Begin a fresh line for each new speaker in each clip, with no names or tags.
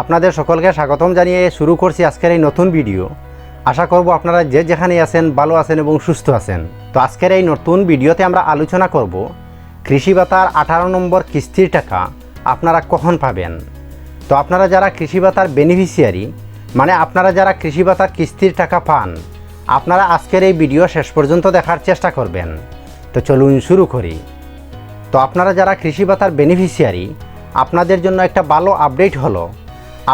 আপনাদের সকলকে স্বাগতম জানিয়ে শুরু করছি আজকের এই নতুন ভিডিও। আশা করব আপনারা যে যেখানে আছেন, ভালো আছেন এবং সুস্থ আছেন। তো আজকের এই নতুন ভিডিওতে আমরা আলোচনা করব, কৃষি ভাতার আঠারো নম্বর কিস্তির টাকা আপনারা কখন পাবেন? তো আপনারা যারা কৃষি ভাতার বেনিফিশিয়ারি মানে আপনারা যারা কৃষি ভাতার কিস্তির টাকা পান, আপনারা আজকের এই ভিডিও শেষ পর্যন্ত দেখার চেষ্টা করবেন। তো চলুন শুরু করি। তো আপনারা যারা কৃষি ভাতার বেনিফিশিয়ারি আপনাদের জন্য একটা ভালো আপডেট হলো।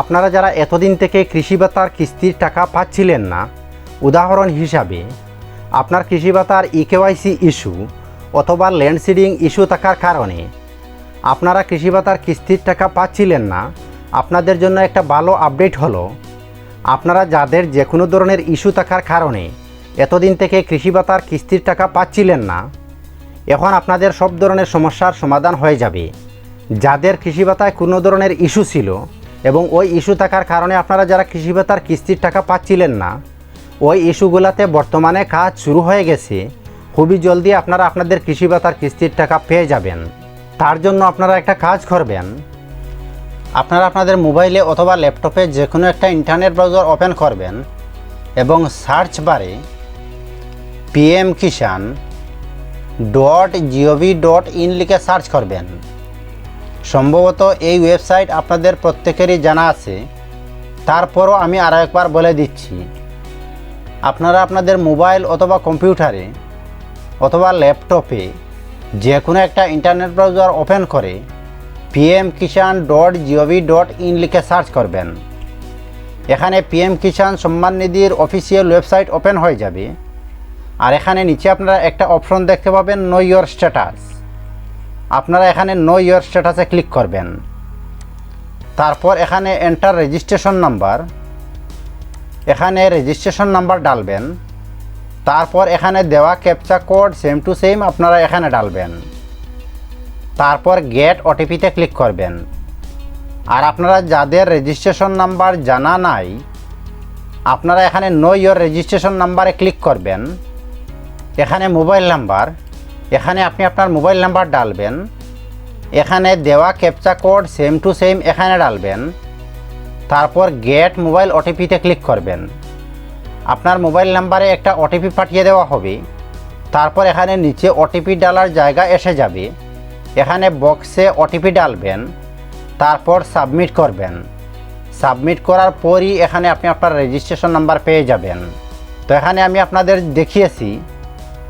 আপনারা যারা এতদিন থেকে কৃষি ভাতার কিস্তির টাকা পাচ্ছিলেন না, উদাহরণ হিসাবে, আপনার কৃষি ভাতার ইকেওয়াইসি ইস্যু অথবা ল্যান্ড সিডিং ইস্যু থাকার কারণে আপনারা কৃষি ভাতার কিস্তির টাকা পাচ্ছিলেন না, আপনাদের জন্য একটা ভালো আপডেট হলো, আপনারা যাদের যে কোনো ধরনের ইস্যু থাকার কারণে এতদিন থেকে কৃষি ভাতার কিস্তির টাকা পাচ্ছিলেন না, এখন আপনাদের সব ধরনের সমস্যার সমাধান হয়ে যাবে। যাদের কৃষি ভাতায় কোনো ধরনের ইস্যু ছিল এবং ওই ইস্যু থাকার কারণে আপনারা যারা কৃষি ভাতার কিস্তির টাকা পাচ্ছিলেন না, ওই ইস্যুগুলোতে বর্তমানে কাজ শুরু হয়ে গেছে। খুবই জলদি আপনারা আপনাদের কৃষি ভাতার কিস্তির টাকা পেয়ে যাবেন। তার জন্য আপনারা একটা কাজ করবেন। আপনারা আপনাদের মোবাইলে অথবা ল্যাপটপে যে কোনো একটা ইন্টারনেট ব্রাউজার ওপেন করবেন এবং সার্চ বারে PM Kisan dot gov dot in লিখে সার্চ করবেন। সম্ভবত এই ওয়েবসাইট আপনাদের প্রত্যেকেরই জানা আছে। তারপরও আমি আরও একবার বলে দিচ্ছি, আপনারা আপনাদের মোবাইল অথবা কম্পিউটারে অথবা ল্যাপটপে যে কোনো একটা ইন্টারনেট ব্রাউজার ওপেন করে PM Kisan dot gov dot in লিখে সার্চ করবেন। এখানে PM Kisan Samman নিধির official website open হয়ে যাবে। আর এখানে নিচে আপনারা একটা অপশন দেখতে পাবেন নো ইয়োর স্ট্যাটাস আপনারা এখানে নো ইয়োর স্ট্যাটাসে ক্লিক করবেন। তারপর এখানে এন্টার রেজিস্ট্রেশন নাম্বার এখানে রেজিস্ট্রেশন নাম্বার ডালবেন। তারপর এখানে দেওয়া captcha code same to same আপনারা এখানে ডালবেন। তারপর গেট ওটিপিতে ক্লিক করবেন। আর আপনারা যাদের রেজিস্ট্রেশন নাম্বার জানা নাই, আপনারা এখানে নো ইয়োর রেজিস্ট্রেশন নাম্বারে ক্লিক করবেন। এখানে মোবাইল নাম্বার এখানে আপনি আপনার মোবাইল নাম্বার ডালবেন। এখানে দেওয়া captcha code same to same এখানে ডালবেন। তারপর গেট মোবাইল ওটিপিতে ক্লিক করবেন। আপনার মোবাইল নাম্বারে একটা ওটিপি পাঠিয়ে দেওয়া হবে। তারপর এখানে নিচে ওটিপি ডালার জায়গা এসে যাবে। এখানে বক্সে ওটিপি ডালবেন। তারপর সাবমিট করবেন। সাবমিট করার পরই এখানে আপনি আপনার রেজিস্ট্রেশন নাম্বার পেয়ে যাবেন। তো এখানে আমি আপনাদের দেখিয়েছি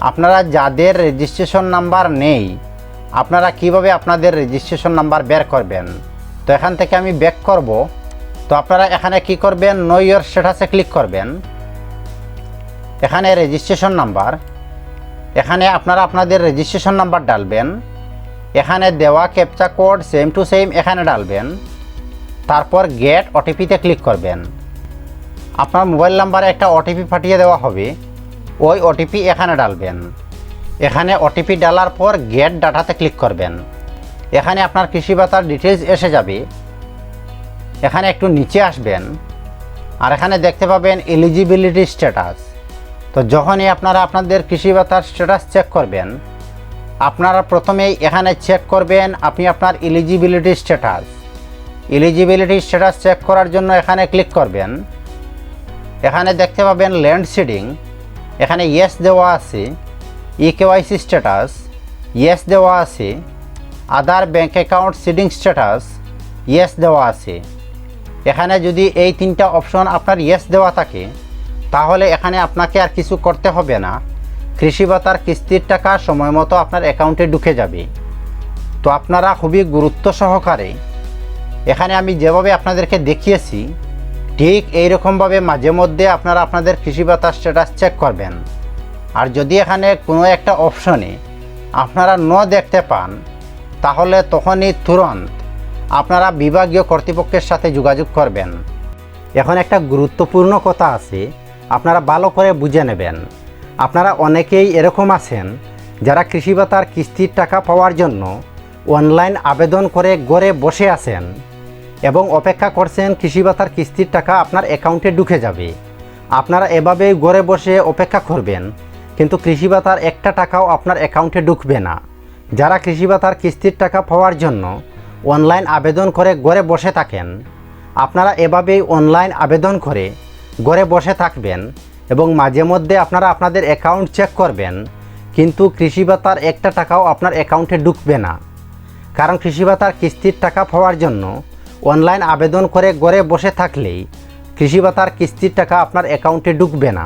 আপনারা যাদের রেজিস্ট্রেশন নাম্বার নেই, আপনারা কীভাবে আপনাদের রেজিস্ট্রেশন নাম্বার বের করবেন? তো এখান থেকে আমি ব্যাক করব। তো আপনারা এখানে কি করবেন? নো ইয়োর স্ট্যাটাসে ক্লিক করবেন। এখানে রেজিস্ট্রেশন নাম্বার এখানে আপনারা আপনাদের রেজিস্ট্রেশন নাম্বার ডালবেন। এখানে দেওয়া captcha code same to same এখানে ডালবেন। তারপর গেট ওটিপিতে ক্লিক করবেন। আপনার মোবাইল নাম্বারে একটা ওটিপি পাঠিয়ে দেওয়া হবে। ওই ওটিপি এখানে ডালবেন। এখানে ওটিপি ডালার পর গেট ডাটাতে ক্লিক করবেন। এখানে আপনার কৃষি ভাতার ডিটেলস এসে যাবে। এখানে একটু নিচে আসবেন। আর এখানে দেখতে পাবেন এলিজিবিলিটি স্ট্যাটাস তো যখনই আপনারা আপনাদের কৃষি ভাতার স্ট্যাটাস চেক করবেন, আপনারা প্রথমেই এখানে চেক করবেন আপনি আপনার eligibility status eligibility status check করার জন্য এখানে ক্লিক করবেন। এখানে দেখতে পাবেন ল্যান্ড সিডিং এখানে ইয়েস দেওয়া আছে ই কেওয়াইসি স্ট্যাটাস ইয়েস দেওয়া আছে other bank account seeding status yes দেওয়া আছে। এখানে যদি এই তিনটা অপশন আপনার ইয়েস দেওয়া থাকে, তাহলে এখানে আপনাকে আর কিছু করতে হবে না। কৃষি ভাতার কিস্তির টাকা সময় মতো আপনার অ্যাকাউন্টে ঢুকে যাবে। তো আপনারা খুবই গুরুত্ব সহকারে এখানে আমি যেভাবে আপনাদেরকে দেখিয়েছি ঠিক এইরকমভাবে মাঝে মধ্যে আপনারা আপনাদের কৃষি ভাতার স্ট্যাটাস চেক করবেন। আর যদি এখানে কোনো একটা অপশনে আপনারা ন দেখতে পান, তাহলে তখনই তুরন্ত আপনারা বিভাগীয় কর্তৃপক্ষের সাথে যোগাযোগ করবেন। এখন একটা গুরুত্বপূর্ণ কথা আছে, আপনারা ভালো করে বুঝে নেবেন। আপনারা অনেকেই এরকম আছেন, যারা কৃষি ভাতার কিস্তির টাকা পাওয়ার জন্য অনলাইন আবেদন করে গড়ে বসে আছেন। এবং অপেক্ষা করছেন কৃষি ভাতার কিস্তির টাকা আপনার অ্যাকাউন্টে ঢুকে যাবে। আপনারা এভাবেই ঘরে বসে অপেক্ষা করবেন, কিন্তু কৃষি ভাতার একটা টাকাও আপনার অ্যাকাউন্টে ঢুকবে না। যারা কৃষি ভাতার কিস্তির টাকা পাওয়ার জন্য অনলাইন আবেদন করে ঘরে বসে থাকেন, আপনারা এভাবেই অনলাইন আবেদন করে ঘরে বসে থাকবেন এবং মাঝে মধ্যে আপনারা আপনাদের অ্যাকাউন্ট চেক করবেন, কিন্তু কৃষি ভাতার একটা টাকাও আপনার অ্যাকাউন্টে ঢুকবে না। কারণ কৃষি ভাতার কিস্তির টাকা পাওয়ার জন্য অনলাইন আবেদন করে ঘরে বসে থাকলেই কৃষি ভাতার কিস্তির টাকা আপনার অ্যাকাউন্টে ঢুকবে না।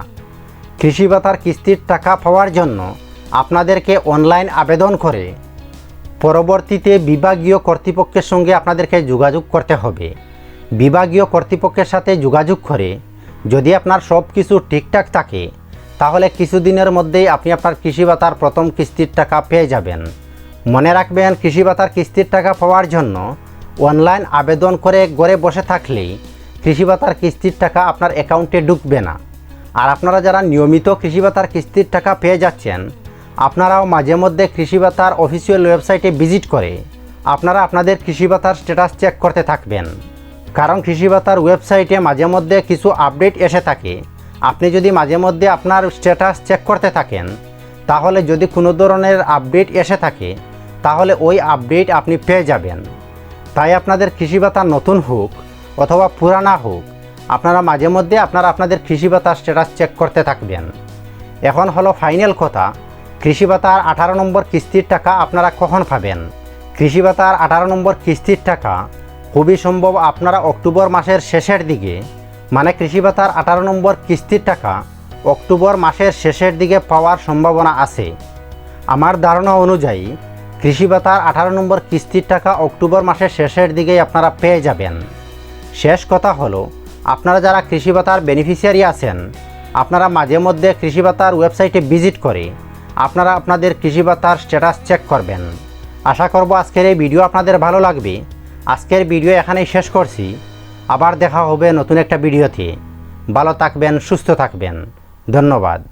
কৃষি ভাতার কিস্তির টাকা পাওয়ার জন্য আপনাদেরকে অনলাইন আবেদন করে পরবর্তীতে বিভাগীয় কর্তৃপক্ষের সঙ্গে আপনাদেরকে যোগাযোগ করতে হবে। বিভাগীয় কর্তৃপক্ষের সাথে যোগাযোগ করে যদি আপনার সব কিছু ঠিকঠাক থাকে, তাহলে কিছুদিনের মধ্যেই আপনি আপনার কৃষি ভাতার প্রথম কিস্তির টাকা পেয়ে যাবেন। মনে রাখবেন কৃষি ভাতার কিস্তির টাকা পাওয়ার জন্য অনলাইন আবেদন করে ঘরে বসে থাকলে কৃষি ভাতার কিস্তির টাকা আপনার অ্যাকাউন্টে ঢুকবে না। আর আপনারা যারা নিয়মিত কৃষি ভাতার কিস্তির টাকা পেয়ে যাচ্ছেন, আপনারাও মাঝে মধ্যে কৃষি ভাতার অফিসিয়াল ওয়েবসাইটে ভিজিট করে আপনারা আপনাদের কৃষি ভাতার স্ট্যাটাস চেক করতে থাকবেন। কারণ কৃষি ভাতার ওয়েবসাইটে মাঝে মধ্যে কিছু আপডেট এসে থাকে। আপনি যদি মাঝে মধ্যে আপনার স্ট্যাটাস চেক করতে থাকেন, তাহলে যদি কোনো ধরনের আপডেট এসে থাকে, তাহলে ওই আপডেট আপনি পেয়ে যাবেন। তাই আপনাদের কৃষি ভাতা নতুন হোক অথবা পুরানা হোক, আপনারা মাঝে মধ্যে আপনারা আপনাদের কৃষি ভাতার স্ট্যাটাস চেক করতে থাকবেন। এখন হলো ফাইনাল কথা কৃষি ভাতার আঠারো নম্বর কিস্তির টাকা আপনারা কখন পাবেন? কৃষি ভাতার আঠারো নম্বর কিস্তির টাকা খুবই সম্ভব আপনারা অক্টোবর মাসের শেষের দিকে মানে কৃষি ভাতার আঠারো নম্বর কিস্তির টাকা অক্টোবর মাসের শেষের দিকে পাওয়ার সম্ভাবনা আছে। আমার ধারণা অনুযায়ী কৃষি ভাতার আঠারো নম্বর কিস্তির টাকা অক্টোবর মাসের শেষের দিকেই আপনারা পেয়ে যাবেন। শেষ কথা হলো, আপনারা যারা কৃষি ভাতার বেনিফিশিয়ারি আছেন, আপনারা মাঝে মধ্যে কৃষি ভাতার ওয়েবসাইটে ভিজিট করে আপনারা আপনাদের কৃষি ভাতার স্ট্যাটাস চেক করবেন। আশা করব আজকের এই ভিডিও আপনাদের ভালো লাগবে। আজকের ভিডিও এখানেই শেষ করছি। আবার দেখা হবে নতুন একটা ভিডিওতে। ভালো থাকবেন, সুস্থ থাকবেন। ধন্যবাদ।